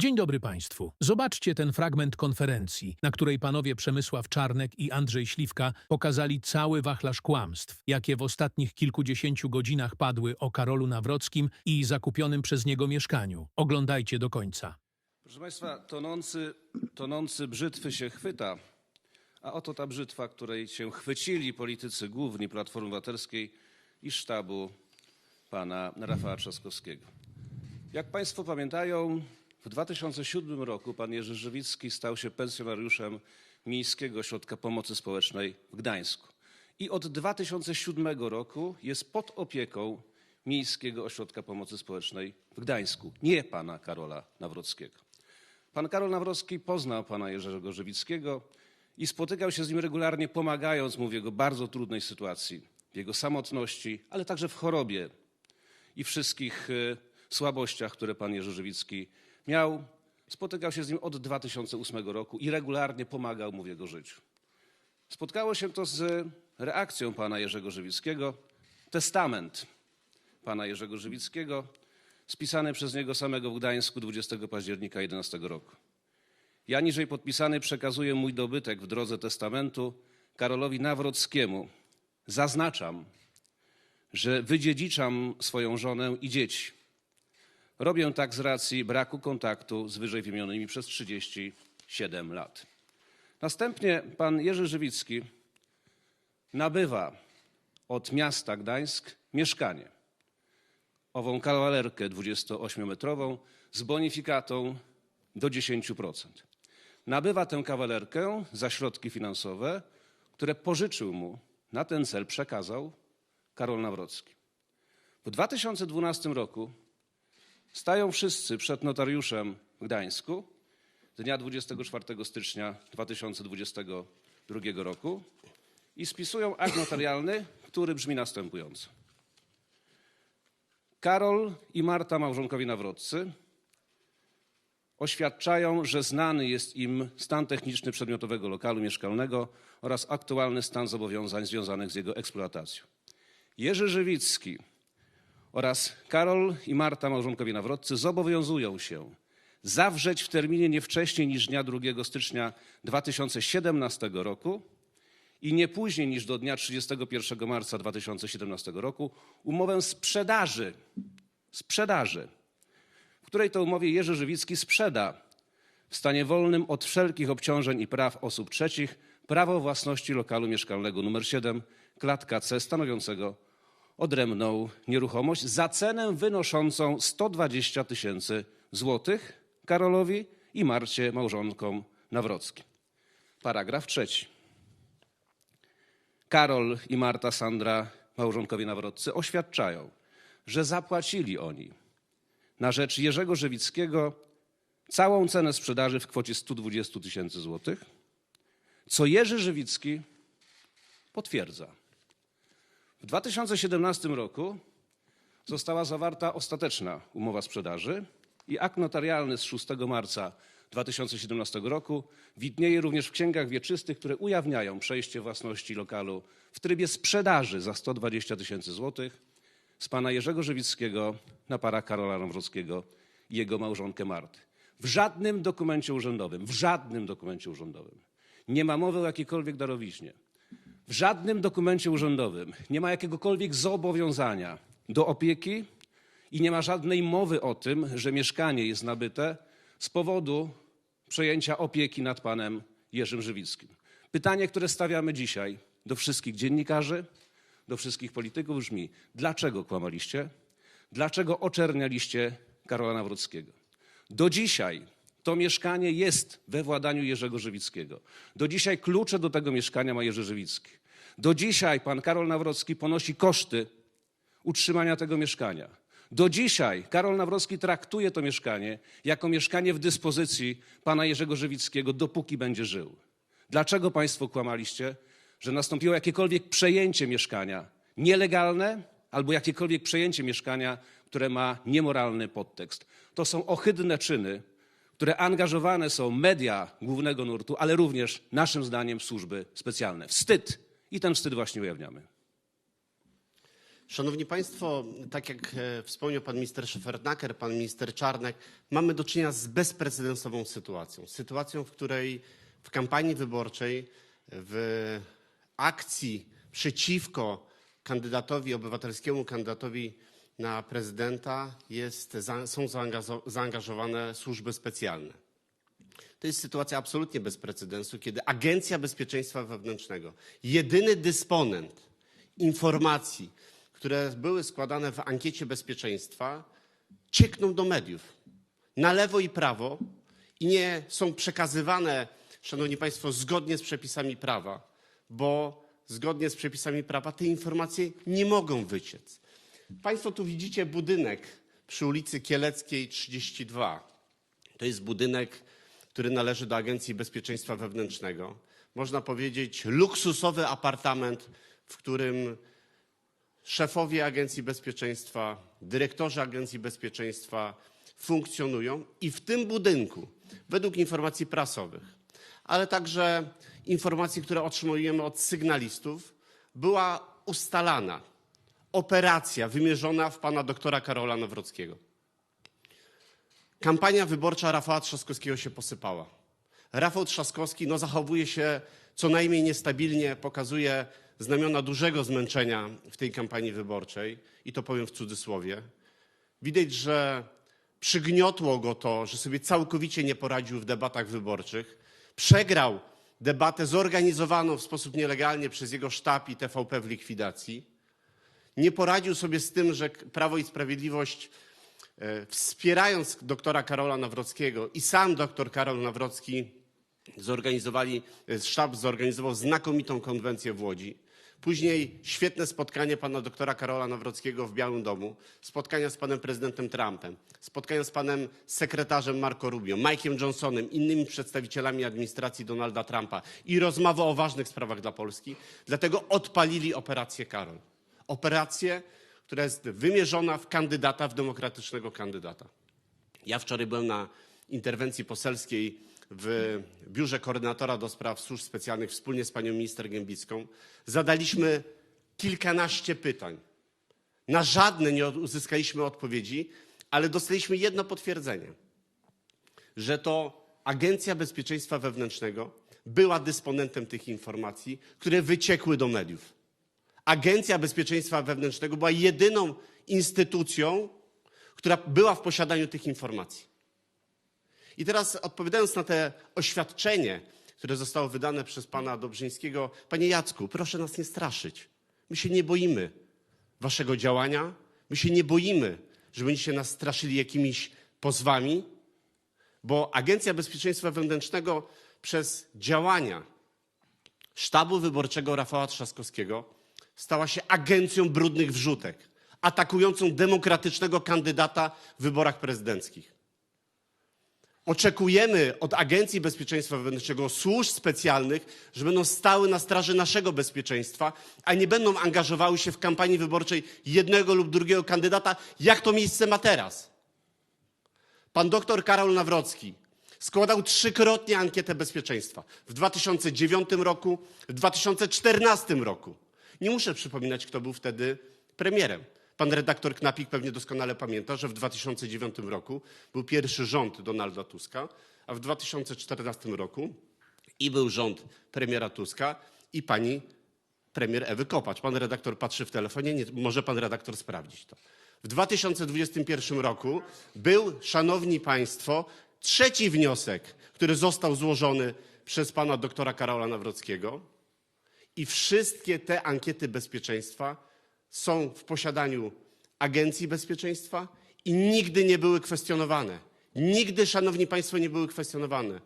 Dzień dobry Państwu. Zobaczcie ten fragment konferencji, na której panowie Przemysław Czarnek i Andrzej Śliwka pokazali cały wachlarz kłamstw, jakie w ostatnich kilkudziesięciu godzinach padły o Karolu Nawrockim i zakupionym przez niego mieszkaniu. Oglądajcie do końca. Proszę Państwa, tonący, tonący brzytwy się chwyta, a oto ta brzytwa, której się chwycili politycy główni Platformy Obywatelskiej i sztabu pana Rafała Trzaskowskiego. Jak Państwo pamiętają, w 2007 roku pan Jerzy Żywicki stał się pensjonariuszem Miejskiego Ośrodka Pomocy Społecznej w Gdańsku. I od 2007 roku jest pod opieką Miejskiego Ośrodka Pomocy Społecznej w Gdańsku, nie pana Karola Nawrockiego. Pan Karol Nawrocki poznał pana Jerzego Żywickiego i spotykał się z nim regularnie, pomagając mu w jego bardzo trudnej sytuacji, w jego samotności, ale także w chorobie i wszystkich e, słabościach, które pan Jerzy Żywicki miał. Spotykał się z nim od 2008 roku i regularnie pomagał mu w jego życiu. Spotkało się to z reakcją pana Jerzego Żywickiego. Testament pana Jerzego Żywickiego, spisany przez niego samego w Gdańsku 20 października 11 roku. Ja niżej podpisany przekazuję mój dobytek w drodze testamentu Karolowi Nawrockiemu. Zaznaczam, że wydziedziczam swoją żonę i dzieci. Robię tak z racji braku kontaktu z wyżej wymienionymi przez 37 lat. Następnie pan Jerzy Żywicki nabywa od miasta Gdańsk mieszkanie. Ową kawalerkę 28-metrową z bonifikatą do 10%. Nabywa tę kawalerkę za środki finansowe, które pożyczył mu, na ten cel przekazał Karol Nawrocki. W 2012 roku stają wszyscy przed notariuszem w Gdańsku dnia 24 stycznia 2022 roku i spisują akt notarialny, który brzmi następująco. Karol i Marta, małżonkowie Nawroccy, oświadczają, że znany jest im stan techniczny przedmiotowego lokalu mieszkalnego oraz aktualny stan zobowiązań związanych z jego eksploatacją. Jerzy Żywicki oraz Karol i Marta, małżonkowie Nawroccy, zobowiązują się zawrzeć w terminie nie wcześniej niż dnia 2 stycznia 2017 roku i nie później niż do dnia 31 marca 2017 roku umowę sprzedaży, sprzedaży, w której to umowie Jerzy Żywicki sprzeda w stanie wolnym od wszelkich obciążeń i praw osób trzecich prawo własności lokalu mieszkalnego nr 7, klatka C stanowiącego odrębną nieruchomość za cenę wynoszącą 120 tysięcy złotych Karolowi i Marcie małżonkom Nawrockim. Paragraf trzeci. Karol i Marta Sandra, małżonkowie Nawroccy, oświadczają, że zapłacili oni na rzecz Jerzego Żywickiego całą cenę sprzedaży w kwocie 120 tysięcy złotych, co Jerzy Żywicki potwierdza. W 2017 roku została zawarta ostateczna umowa sprzedaży i akt notarialny z 6 marca 2017 roku widnieje również w księgach wieczystych, które ujawniają przejście własności lokalu w trybie sprzedaży za 120 tysięcy złotych z pana Jerzego Żywickiego na para Karola Nawrockiego i jego małżonkę Marty. W żadnym dokumencie urzędowym, w żadnym dokumencie urzędowym nie ma mowy o jakiejkolwiek darowiźnie. W żadnym dokumencie urzędowym nie ma jakiegokolwiek zobowiązania do opieki i nie ma żadnej mowy o tym, że mieszkanie jest nabyte z powodu przejęcia opieki nad panem Jerzym Żywickim. Pytanie, które stawiamy dzisiaj do wszystkich dziennikarzy, do wszystkich polityków brzmi: dlaczego kłamaliście? Dlaczego oczernialiście Karola Nawrockiego? Do dzisiaj to mieszkanie jest we władaniu Jerzego Żywickiego. Do dzisiaj klucze do tego mieszkania ma Jerzy Żywicki. Do dzisiaj pan Karol Nawrocki ponosi koszty utrzymania tego mieszkania. Do dzisiaj Karol Nawrocki traktuje to mieszkanie jako mieszkanie w dyspozycji pana Jerzego Żywickiego, dopóki będzie żył. Dlaczego państwo kłamaliście, że nastąpiło jakiekolwiek przejęcie mieszkania nielegalne albo jakiekolwiek przejęcie mieszkania, które ma niemoralny podtekst? To są ohydne czyny, które angażowane są media głównego nurtu, ale również naszym zdaniem służby specjalne. Wstyd. I ten wstyd właśnie ujawniamy. Szanowni Państwo, tak jak e, wspomniał pan minister Szefernaker, pan minister Czarnek, mamy do czynienia z bezprecedensową sytuacją. Sytuacją, w której w kampanii wyborczej, w akcji przeciwko kandydatowi, obywatelskiemu kandydatowi na prezydenta jest, są zaangażo- zaangażowane służby specjalne. To jest sytuacja absolutnie bez precedensu, kiedy Agencja Bezpieczeństwa Wewnętrznego, jedyny dysponent informacji, które były składane w ankiecie bezpieczeństwa, ciekną do mediów na lewo i prawo i nie są przekazywane, szanowni państwo, zgodnie z przepisami prawa, bo zgodnie z przepisami prawa te informacje nie mogą wyciec. Państwo tu widzicie budynek przy ulicy Kieleckiej 32. To jest budynek, który należy do Agencji Bezpieczeństwa Wewnętrznego. Można powiedzieć luksusowy apartament, w którym szefowie Agencji Bezpieczeństwa, dyrektorzy Agencji Bezpieczeństwa funkcjonują i w tym budynku, według informacji prasowych, ale także informacji, które otrzymujemy od sygnalistów, była ustalana operacja wymierzona w pana doktora Karola Nawrockiego. Kampania wyborcza Rafała Trzaskowskiego się posypała. Rafał Trzaskowski no, zachowuje się co najmniej niestabilnie, pokazuje znamiona dużego zmęczenia w tej kampanii wyborczej i to powiem w cudzysłowie. Widać, że przygniotło go to, że sobie całkowicie nie poradził w debatach wyborczych. Przegrał debatę zorganizowaną w sposób nielegalnie przez jego sztab i TVP w likwidacji. Nie poradził sobie z tym, że Prawo i Sprawiedliwość e, wspierając doktora Karola Nawrockiego i sam doktor Karol Nawrocki zorganizowali, e, sztab zorganizował znakomitą konwencję w Łodzi. Później świetne spotkanie pana doktora Karola Nawrockiego w Białym Domu, spotkania z panem prezydentem Trumpem, spotkania z panem sekretarzem Marco Rubio, Mike'iem Johnsonem, innymi przedstawicielami administracji Donalda Trumpa i rozmowa o ważnych sprawach dla Polski. Dlatego odpalili operację Karol. Operację, która jest wymierzona w kandydata, w demokratycznego kandydata. Ja wczoraj byłem na interwencji poselskiej w biurze koordynatora do spraw służb specjalnych wspólnie z panią minister Gębicką. Zadaliśmy kilkanaście pytań. Na żadne nie uzyskaliśmy odpowiedzi, ale dostaliśmy jedno potwierdzenie, że to Agencja Bezpieczeństwa Wewnętrznego była dysponentem tych informacji, które wyciekły do mediów. Agencja Bezpieczeństwa Wewnętrznego była jedyną instytucją, która była w posiadaniu tych informacji. I teraz odpowiadając na te oświadczenie, które zostało wydane przez pana Dobrzyńskiego, panie Jacku, proszę nas nie straszyć. My się nie boimy waszego działania, my się nie boimy, że będziecie nas straszyli jakimiś pozwami, bo Agencja Bezpieczeństwa Wewnętrznego przez działania sztabu wyborczego Rafała Trzaskowskiego stała się agencją brudnych wrzutek, atakującą demokratycznego kandydata w wyborach prezydenckich. Oczekujemy od Agencji Bezpieczeństwa Wewnętrznego, służb specjalnych, że będą stały na straży naszego bezpieczeństwa, a nie będą angażowały się w kampanii wyborczej jednego lub drugiego kandydata, jak to miejsce ma teraz. Pan doktor Karol Nawrocki składał trzykrotnie ankietę bezpieczeństwa. W 2009 roku, w 2014 roku. Nie muszę przypominać, kto był wtedy premierem. Pan redaktor Knapik pewnie doskonale pamięta, że w 2009 roku był pierwszy rząd Donalda Tuska, a w 2014 roku i był rząd premiera Tuska i pani premier Ewy Kopacz. Pan redaktor patrzy w telefonie, nie, może pan redaktor sprawdzić to. W 2021 roku był, szanowni państwo, trzeci wniosek, który został złożony przez pana doktora Karola Nawrockiego i wszystkie te ankiety bezpieczeństwa są w posiadaniu Agencji Bezpieczeństwa i nigdy nie były kwestionowane. Nigdy, szanowni państwo, nie były kwestionowane.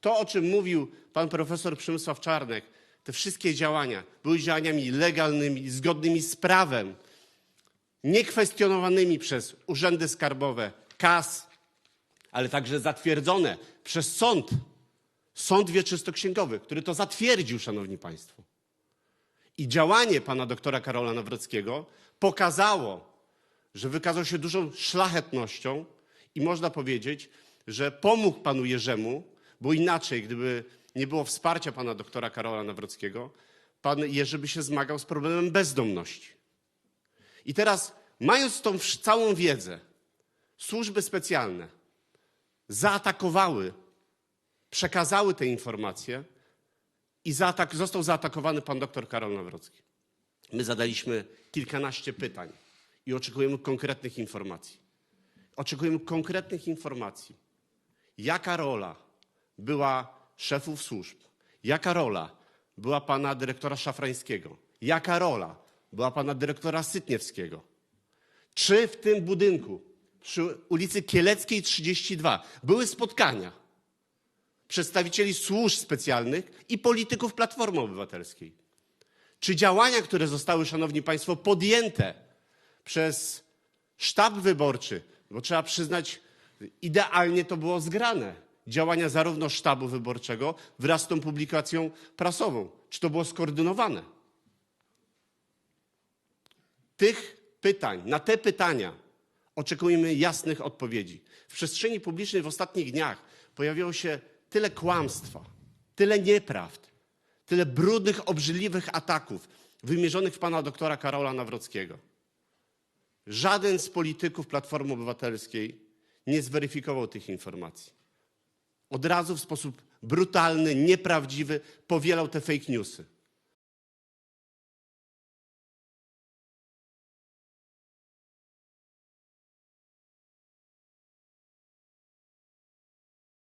To, o czym mówił pan profesor Przemysław Czarnek, te wszystkie działania były działaniami legalnymi, zgodnymi z prawem, niekwestionowanymi przez urzędy skarbowe, KAS, ale także zatwierdzone przez sąd, sąd wieczystoksięgowy, który to zatwierdził, szanowni państwo. I działanie pana doktora Karola Nawrockiego pokazało, że wykazał się dużą szlachetnością i można powiedzieć, że pomógł panu Jerzemu, bo inaczej, gdyby nie było wsparcia pana doktora Karola Nawrockiego, pan Jerzy by się zmagał z problemem bezdomności. I teraz, mając tą całą wiedzę, służby specjalne zaatakowały, przekazały te informacje i zaatak- został zaatakowany pan doktor Karol Nawrocki. My zadaliśmy kilkanaście pytań i oczekujemy konkretnych informacji. Oczekujemy konkretnych informacji. Jaka rola była szefów służb? Jaka rola była pana dyrektora Szafrańskiego? Jaka rola była pana dyrektora Sytniewskiego? Czy w tym budynku przy ulicy Kieleckiej 32 były spotkania przedstawicieli służb specjalnych i polityków Platformy Obywatelskiej? Czy działania, które zostały, szanowni państwo, podjęte przez sztab wyborczy, bo trzeba przyznać, idealnie to było zgrane, działania zarówno sztabu wyborczego wraz z tą publikacją prasową, czy to było skoordynowane? Tych pytań, na te pytania oczekujemy jasnych odpowiedzi. W przestrzeni publicznej w ostatnich dniach pojawiło się tyle kłamstwa, tyle nieprawd, tyle brudnych, obrzydliwych ataków wymierzonych w pana doktora Karola Nawrockiego. Żaden z polityków Platformy Obywatelskiej nie zweryfikował tych informacji. Od razu w sposób brutalny, nieprawdziwy powielał te fake newsy.